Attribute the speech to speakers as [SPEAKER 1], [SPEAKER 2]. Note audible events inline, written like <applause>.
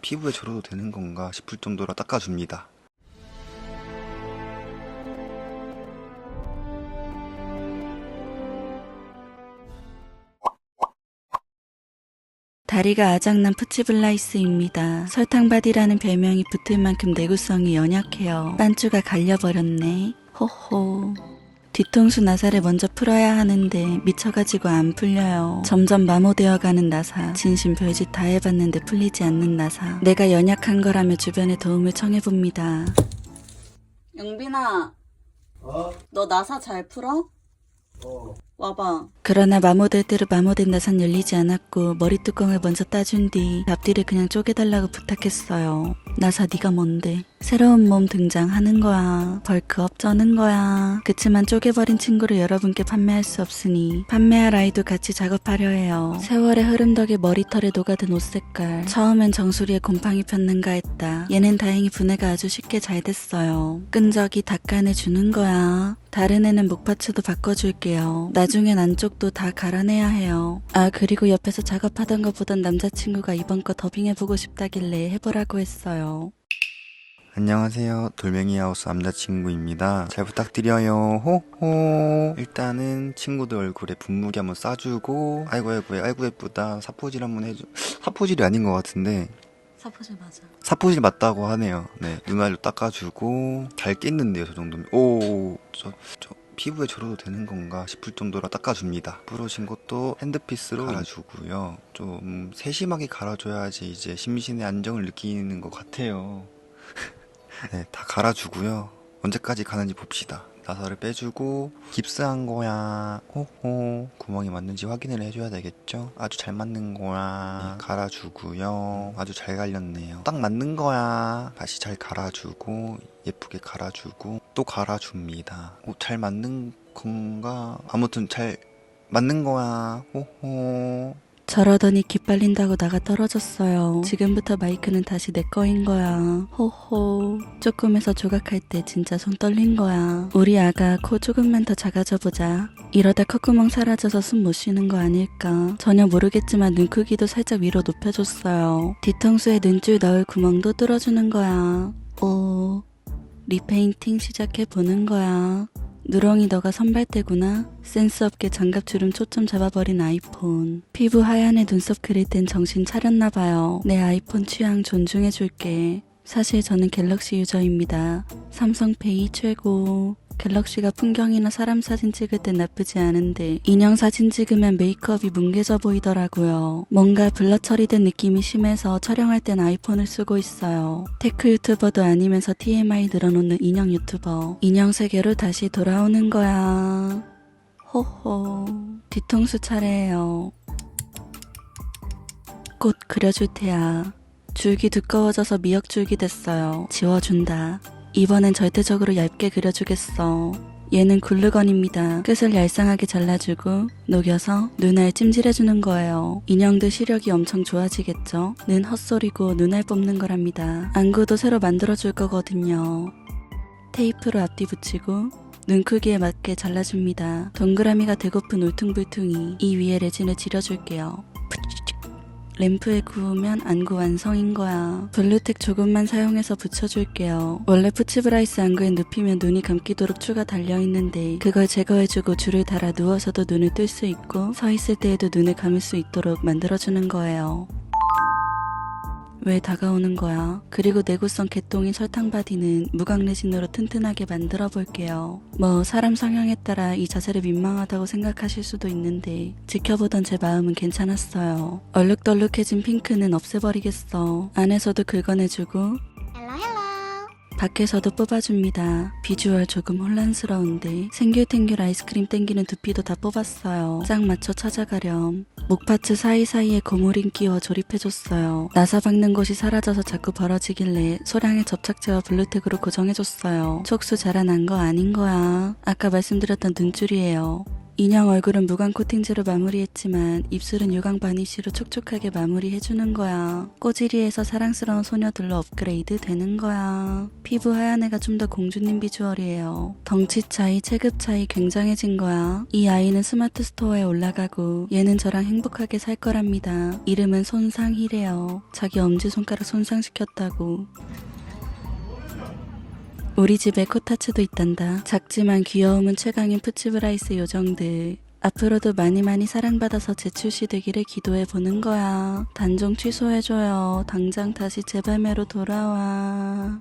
[SPEAKER 1] 피부에 절여도 되는 건가 싶을 정도로 닦아줍니다.
[SPEAKER 2] 다리가 아작난 푸치블라이스입니다. 설탕바디라는 별명이 붙을 만큼 내구성이 연약해요. 빤쭈가 갈려버렸네. 호호. 뒤통수 나사를 먼저 풀어야 하는데 미쳐가지고 안 풀려요. 점점 마모되어가는 나사. 진심 별짓 다 해봤는데 풀리지 않는 나사. 내가 연약한 거라며 주변에 도움을 청해봅니다. 영빈아,
[SPEAKER 3] 어?
[SPEAKER 2] 너 나사 잘 풀어?
[SPEAKER 3] 어.
[SPEAKER 2] 와봐. 그러나 마모될 대로 마모된 나산 열리지 않았고 머리 뚜껑을 먼저 따준 뒤 앞뒤를 그냥 쪼개달라고 부탁했어요. 나사 네가 뭔데? 새로운 몸 등장하는 거야. 벌크업 쩌는 거야. 그치만 쪼개버린 친구를 여러분께 판매할 수 없으니 판매할 아이도 같이 작업하려 해요. 세월의 흐름 덕에 머리털에 녹아든 옷 색깔. 처음엔 정수리에 곰팡이 폈는가 했다. 얘는 다행히 분해가 아주 쉽게 잘 됐어요. 끈적이 닦아내주는 거야. 다른 애는 목파츠도 바꿔줄게요. 나 중엔 안쪽도 다 갈아내야 해요. 아, 그리고 옆에서 작업하던 것보단 남자친구가 이번 거 더빙해보고 싶다길래 해보라고 했어요.
[SPEAKER 1] 안녕하세요. 돌멩이 하우스 남자친구입니다. 잘 부탁드려요. 호호. 일단은 친구들 얼굴에 분무기 한번 싸주고, 아이고, 아이고, 아이고, 예쁘다. 사포질 한번 해줘. 사포질이 아닌 것 같은데,
[SPEAKER 2] 사포질 맞아.
[SPEAKER 1] 사포질 맞다고 하네요. 네. 눈알도 닦아주고, 잘 깼는데요, 저 정도면. 오, 저, 저, 피부에 절여도 되는 건가 싶을 정도로 닦아줍니다. 부러진 것도 핸드피스로 갈아주고요. 좀 세심하게 갈아줘야지 이제 심신의 안정을 느끼는 것 같아요. <laughs> 네, 다 갈아주고요. 언제까지 가는지 봅시다. 나사를 빼주고 깁스한 거야. 호호. 구멍이 맞는지 확인을 해줘야 되겠죠? 아주 잘 맞는 거야. 네, 갈아주고요. 아주 잘 갈렸네요. 딱 맞는 거야. 다시 잘 갈아주고 예쁘게 갈아주고 또 갈아줍니다. 오, 잘 맞는 건가? 아무튼 잘 맞는 거야. 호호.
[SPEAKER 2] 저러더니 기빨린다고 나가 떨어졌어요. 지금부터 마이크는 다시 내 거인 거야. 호호. 조금에서 조각할 때 진짜 손 떨린 거야. 우리 아가 코 조금만 더 작아져 보자. 이러다 콧구멍 사라져서 숨 못 쉬는 거 아닐까. 전혀 모르겠지만 눈 크기도 살짝 위로 높여줬어요. 뒤통수에 눈줄 넣을 구멍도 뚫어주는 거야. 오. 리페인팅 시작해 보는 거야. 누렁이 너가 선발대구나. 센스 없게 장갑 주름 초점 잡아버린 아이폰. 피부 하얀에 눈썹 그릴 땐 정신 차렸나 봐요. 내 아이폰 취향 존중해줄게. 사실 저는 갤럭시 유저입니다. 삼성페이 최고. 갤럭시가 풍경이나 사람 사진 찍을 땐 나쁘지 않은데 인형 사진 찍으면 메이크업이 뭉개져 보이더라고요. 뭔가 블러 처리된 느낌이 심해서 촬영할 땐 아이폰을 쓰고 있어요. 테크 유튜버도 아니면서 TMI 늘어놓는 인형 유튜버. 인형 세계로 다시 돌아오는 거야. 호호. 뒤통수 차례예요. 꽃 그려줄 테야. 줄기 두꺼워져서 미역줄기 됐어요. 지워준다. 이번엔 절대적으로 얇게 그려주겠어. 얘는 굴르건입니다. 끝을 얄쌍하게 잘라주고 녹여서 눈알 찜질해주는 거예요. 인형들 시력이 엄청 좋아지겠죠? 는 헛소리고 눈알 뽑는 거랍니다. 안구도 새로 만들어줄 거거든요. 테이프로 앞뒤 붙이고 눈 크기에 맞게 잘라줍니다. 동그라미가 되고픈 울퉁불퉁이 이 위에 레진을 지려줄게요. 램프에 구우면 안구 완성인 거야. 블루텍 조금만 사용해서 붙여줄게요. 원래 푸치브라이스 안구에 눕히면 눈이 감기도록 추가 달려있는데 그걸 제거해주고 줄을 달아 누워서도 눈을 뜰 수 있고 서 있을 때에도 눈을 감을 수 있도록 만들어주는 거예요. 왜 다가오는 거야? 그리고 내구성 개똥인 설탕 바디는 무광레진으로 튼튼하게 만들어 볼게요. 뭐 사람 성향에 따라 이 자세를 민망하다고 생각하실 수도 있는데 지켜보던 제 마음은 괜찮았어요. 얼룩덜룩해진 핑크는 없애버리겠어. 안에서도 긁어내주고 밖에서도 뽑아줍니다. 비주얼 조금 혼란스러운데 생귤탱귤 아이스크림 땡기는 두피도 다 뽑았어요. 짝 맞춰 찾아가렴. 목파츠 사이사이에 고무링 끼워 조립해줬어요. 나사 박는 곳이 사라져서 자꾸 벌어지길래 소량의 접착제와 블루텍으로 고정해줬어요. 촉수 자라난 거 아닌 거야. 아까 말씀드렸던 눈줄이에요. 인형 얼굴은 무광 코팅제로 마무리했지만 입술은 유광 바니쉬로 촉촉하게 마무리해주는 거야. 꼬지리에서 사랑스러운 소녀들로 업그레이드 되는 거야. 피부 하얀 애가 좀 더 공주님 비주얼이에요. 덩치 차이, 체급 차이 굉장해진 거야. 이 아이는 스마트 스토어에 올라가고 얘는 저랑 행복하게 살 거랍니다. 이름은 손상희래요. 자기 엄지손가락 손상시켰다고. 우리 집에 코타츠도 있단다. 작지만 귀여움은 최강인 푸치브라이스 요정들. 앞으로도 많이 많이 사랑받아서 재출시 되기를 기도해 보는 거야. 단종 취소해줘요. 당장 다시 재발매로 돌아와.